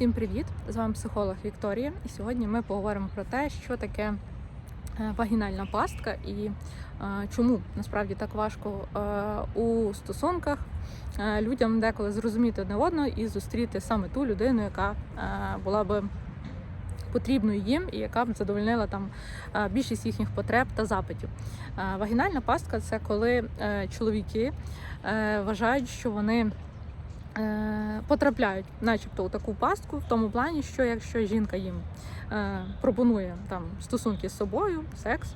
Всім привіт! З вами психолог Вікторія. І сьогодні ми поговоримо про те, що таке е, вагінальна пастка і е, чому насправді так важко е, у стосунках людям деколи зрозуміти одне одного і зустріти саме ту людину, яка була би потрібною їм і яка б задовольнила там більшість їхніх потреб та запитів. Вагінальна пастка це коли чоловіки вважають, що вони потрапляють, начебто, у таку пастку, в тому плані, що якщо жінка їм е, пропонує там стосунки з собою, секс,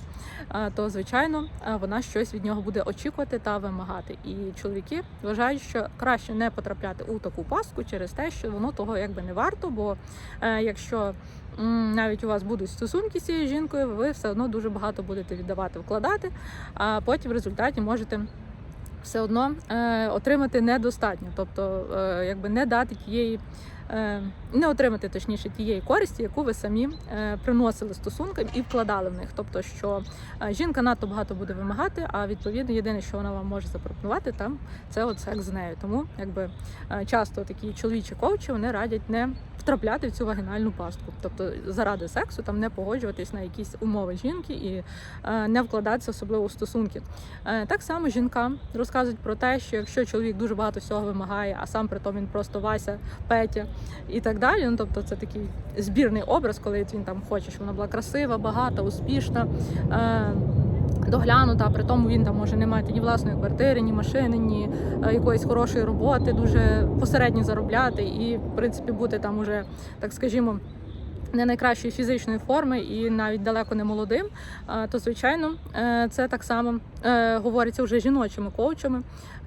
е, то звичайно е, вона щось від нього буде очікувати та вимагати. І чоловіки вважають, що краще не потрапляти у таку пастку через те, що воно того якби не варто, бо е, якщо навіть у вас будуть стосунки з цією жінкою, ви все одно дуже багато будете віддавати, вкладати, а потім в результаті можете все одно е, отримати недостатньо, тобто е, якби не дати тієї, не отримати точніше тієї користі, яку ви самі е, приносили стосункам і вкладали в них. Тобто, що е, жінка надто багато буде вимагати, а відповідно єдине, що вона вам може запропонувати, там це от секс з нею. Тому якби е, часто такі чоловічі коучі вони радять не втрапляти в цю вагінальну пастку, тобто заради сексу там не погоджуватись на якісь умови жінки і е, не вкладатися особливо у стосунки. Е, Так само жінкам розказують про те, що якщо чоловік дуже багато всього вимагає, а сам при тому він просто Вася, Петя і так далі. Ну тобто це такий збірний образ, коли він там хоче, щоб вона була красива, багата, успішна. е, Доглянута, при тому він там може не мати ні власної квартири, ні машини, ні е, якоїсь хорошої роботи, дуже посередньо заробляти і, в принципі, бути там уже, так скажімо, не найкращої фізичної форми і навіть далеко не молодим, то звичайно е, це так само е, говориться вже жіночими коучами,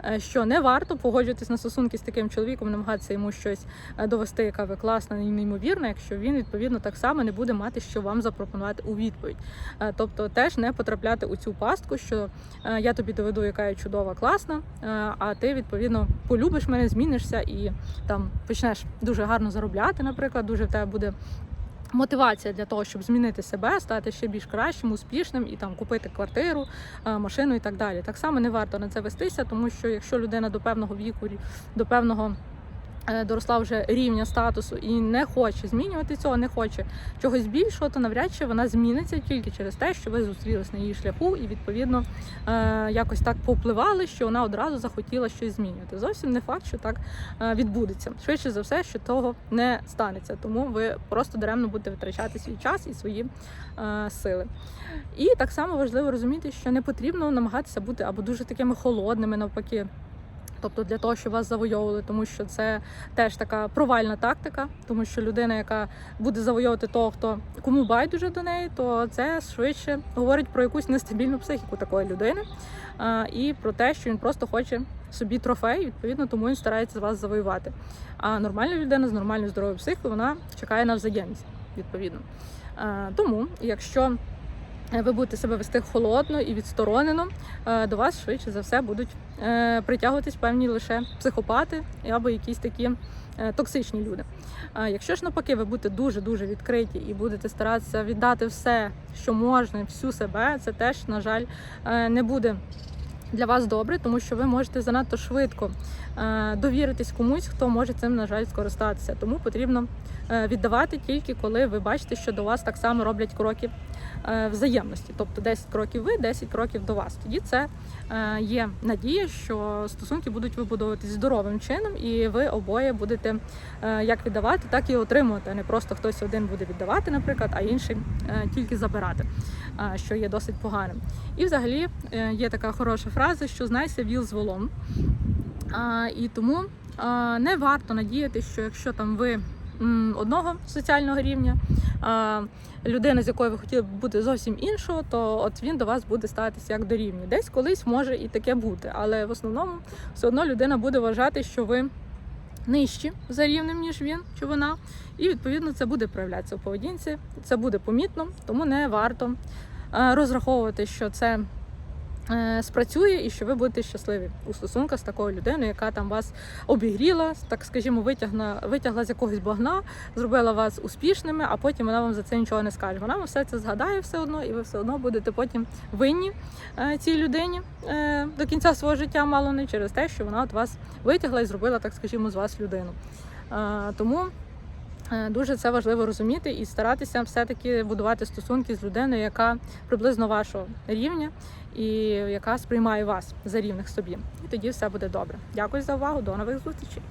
е, що не варто погоджуватись на стосунки з таким чоловіком, намагатися йому щось довести, яка ви класна і неймовірна, якщо він відповідно так само не буде мати, що вам запропонувати у відповідь. Тобто теж не потрапляти у цю пастку, що я тобі доведу, яка я чудова, класна, а ти відповідно полюбиш мене, змінишся і там почнеш дуже гарно заробляти, наприклад, дуже в тебе буде мотивація для того, щоб змінити себе, стати ще більш кращим, успішним і там купити квартиру, е, машину і так далі. Так само не варто на це вестися, тому що якщо людина до певного віку, до певного доросла вже рівня статусу і не хоче змінювати цього, не хоче чогось більшого, то навряд чи вона зміниться тільки через те, що ви зустрілись на її шляху, і відповідно е, якось так попливали, що вона одразу захотіла щось змінювати. Зовсім не факт, що так е, відбудеться. Швидше за все, що того не станеться. Тому ви просто даремно будете витрачати свій час і свої е, сили. І так само важливо розуміти, що не потрібно намагатися бути або дуже такими холодними, навпаки. Тобто для того, щоб вас завойовували, тому що це теж така провальна тактика, тому що людина, яка буде завойовувати того, хто кому байдуже до неї, то це швидше говорить про якусь нестабільну психіку такої людини а, і про те, що він просто хоче собі трофей, відповідно, тому він старається вас завоювати. А нормальна людина з нормальною здоровою психікою, вона чекає на взаємність, відповідно. А, тому, якщо ви будете себе вести холодно і відсторонено, е, до вас швидше за все будуть е, притягуватись певні лише психопати або якісь такі е, токсичні люди. Якщо ж навпаки, ви будете дуже дуже відкриті і будете старатися віддати все, що можна, всю себе, це теж, на жаль, е, не буде. Для вас добре, тому що ви можете занадто швидко е, довіритись комусь, хто може цим, на жаль, скористатися. Тому потрібно е, віддавати тільки коли ви бачите, що до вас так само роблять кроки е, взаємності. Тобто 10 кроків ви, 10 кроків до вас. Тоді це є надія, що стосунки будуть вибудовуватись здоровим чином, і ви обоє будете як віддавати, так і отримувати. Не просто хтось один буде віддавати, наприклад, а інший тільки забирати, що є досить поганим. І взагалі е, є така хороша фраза, що знайся віл з волом. І тому не варто надіятися, що якщо там ви одного соціального рівня, людина, з якою ви хотіли б бути зовсім іншого, то от він до вас буде ставитися як до рівня. Десь колись може і таке бути, але в основному все одно людина буде вважати, що ви нижчі за рівнем, ніж він чи вона, і відповідно це буде проявлятися у поведінці, це буде помітно, тому не варто розраховувати, що це е, спрацює і що ви будете щасливі у стосунках з такою людиною, яка там вас обігріла, так скажімо, витягна, витягла з якогось багна, зробила вас успішними, а потім вона вам за це нічого не скаже. Вона вам все це згадає все одно, і ви все одно будете потім винні е, цій людині е, до кінця свого життя, мало не через те, що вона от вас витягла і зробила, так скажімо, з вас людину. Е, тому Е, Дуже це важливо розуміти і старатися все-таки будувати стосунки з людиною, яка приблизно вашого рівня і яка сприймає вас за рівних собі. І тоді все буде добре. Дякую за увагу. До нових зустрічей.